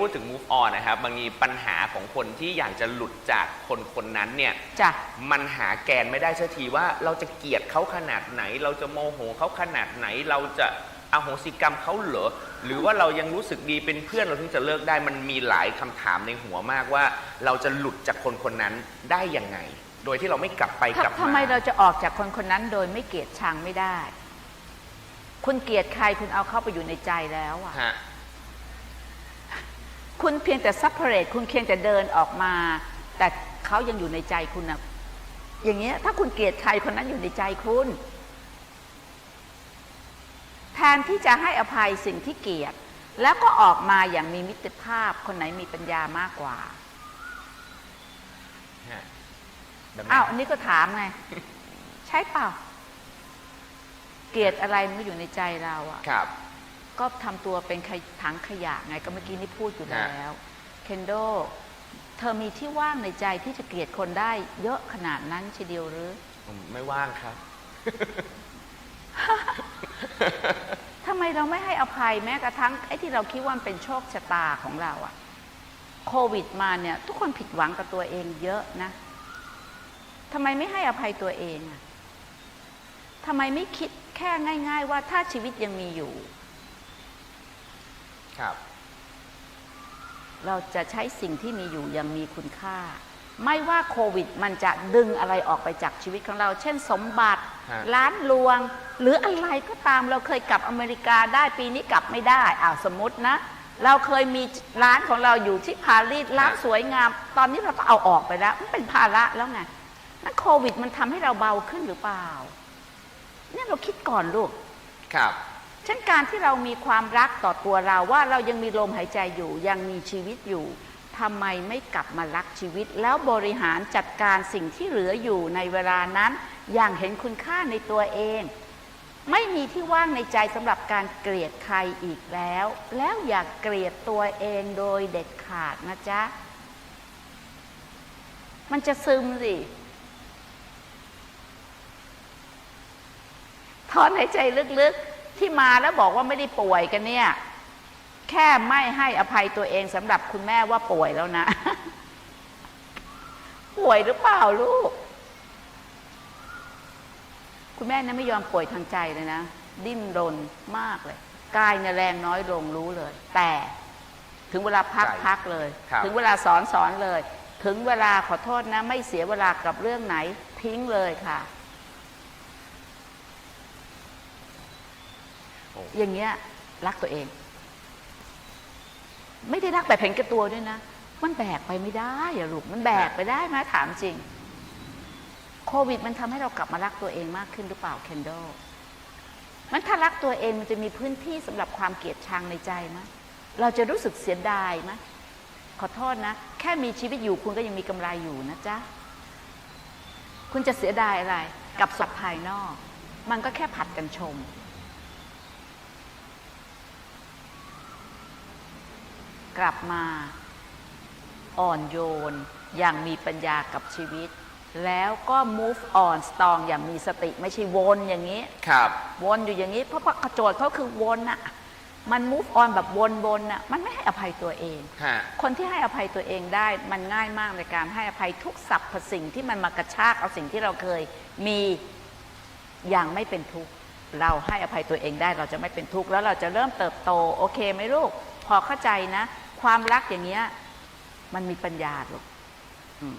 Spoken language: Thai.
พูดถึง move on นะครับบางทีปัญหาของคนที่อยากจะหลุดจากคนคนนั้นเนี่ยจ้ะ มันหาแกนไม่ได้สักทีว่าเราจะเกลียดเขาขนาดไหน เราจะโมโหเขาขนาดไหน เราจะอโหสิกรรมเขาเหรอหรือว่าเรายังรู้สึกดีเป็นเพื่อนเราถึงจะเลิกได้มันมีหลายคำถามในหัวมากว่า เราจะหลุดจากคนคนนั้นได้ยังไง โดยที่เราไม่กลับไปกลับมา ทำไมเราจะออกจากคนคนนั้นโดยไม่เกลียดชังไม่ได้ คุณเกลียดใครคุณเอาเข้าไปอยู่ในใจแล้วอะฮะ คุณเพียงแต่ซัพพอร์ตคุณเพียงแต่เดินออกมา แต่เขายังอยู่ในใจคุณนะอย่างเงี้ยถ้าคุณเกลียดใครคนนั้นอยู่ในใจคุณ แทนที่จะให้อภัยสิ่งที่เกลียด แล้วก็ออกมาอย่างมีมิตรภาพคนไหนมีปัญญามากกว่าฮะแบบนั้นอ้าวอันนี้ก็ถามไง ใช่เปล่า เกลียดอะไรมันก็อยู่ในใจเราอะครับ ก็ทำตัวเป็นขยถังขยะไงก็เมื่อกี้นี่พูดอยู่แล้วเคนโดเธอมีที่ว่างในใจที่จะเกลียดคนได้เยอะขนาดนั้นทีเดียวหรือ ผมไม่ว่างครับ ทำไมเราไม่ให้อภัยแม้กระทั่งไอ้ที่เราคิดว่ามันเป็นโชคชะตาของเราอะโควิดมาเนี่ย ทุกคนผิดหวังกับตัวเองเยอะนะทำไมไม่ให้อภัยตัวเองอะทำไมไม่คิดแค่ง่าย ๆ ว่าถ้าชีวิตยังมีอยู่ ครับ เราจะใช้สิ่งที่มีอยู่อยังมีคุณค่า ไม่ว่าโควิดมันจะดึงอะไรออกไปจากชีวิตของเรา เช่นสมบัติฮะ ร้านรวง หรืออะไรก็ตามเราเคยกลับอเมริกาได้ปีนี้กลับไม่ได้อ้าวสมมตินะ เราเคยมีร้านของเราอยู่ที่ปารีสร้านสวยงาม ตอนนี้เราก็เอาออกไปแล้ว มันเป็นภาระแล้วไงนั่นโควิดมันทำให้เราเบาขึ้นหรือเปล่าเนี่ยเราคิดก่อนลูก ครับ เช่นการที่เรามีความรักต่อตัวเราว่าเรายังมีลมหายใจอยู่ยังมีชีวิตอยู่ทำไมไม่กลับมารักชีวิต แล้วบริหารจัดการสิ่งที่เหลืออยู่ในเวลานั้นอย่างเห็นคุณค่าในตัวเอง ไม่มีที่ว่างในใจสำหรับการเกลียดใครอีกแล้ว แล้วอย่ากเกลียดตัวเองโดยเด็ดขาดนะจ๊ะ มันจะซึมสิถอนหายใจลึกๆ ที่มาแล้วบอกว่าไม่ได้ป่วยกันเนี่ย แค่ไม่ให้อภัยตัวเองสำหรับคุณแม่ว่าป่วยแล้วนะ ป่วยหรือเปล่าลูก คุณแม่นะไม่ยอมป่วยทางใจเลยนะ ดิ้นรนมากเลย กายเนี่ยแรงน้อยลงรู้เลย แต่ถึงเวลาพักใจพักเลยครับถึงเวลาสอนสอนเลย ถึงเวลาขอโทษนะ ไม่เสียเวลากับเรื่องไหน ทิ้งเลยค่ะ อย่างเงี้ยรักตัวเอง ไม่ได้รักแบบเห็นแก่ตัวด้วยนะ มันแบกไปไม่ได้อะลูกมันแบกไปได้ไหมถามจริง โควิดมันทำให้เรากลับมารักตัวเองมากขึ้นหรือเปล่าเคนโดมันถ้ารักตัวเองมันจะมีพื้นที่สำหรับความเกลียดชังในใจไหมเราจะรู้สึกเสียดายไหมขอโทษนะ แค่มีชีวิตอยู่คุณก็ยังมีกำไรอยู่นะจ๊ะ คุณจะเสียดายอะไร กับสัตว์ภายนอก มันก็แค่ผัดกันชม กลับมาอ่อนโยนอย่างมีปัญญากับชีวิต แล้วก็ move on strong อย่างมีสติไม่ใช่วนอย่างนี้ ครับ วนอยู่อย่างนี้ เพราะโจทย์เขาคือวนอะมัน move on แบบวนๆน่ะมันไม่ให้อภัยตัวเอง ฮะ คนที่ให้อภัยตัวเองได้มันง่ายมากในการให้อภัยทุกสรรพสิ่งที่มันมากระชากเอาสิ่งที่เราเคยมีอย่างไม่เป็นทุกข์เราให้อภัยตัวเองได้เราจะไม่เป็นทุกข์แล้วเราจะเริ่มเติบโตโอเคไหมลูก พอเข้าใจนะ ความรักอย่างเงี้ย มันมีปัญญาลูกอืม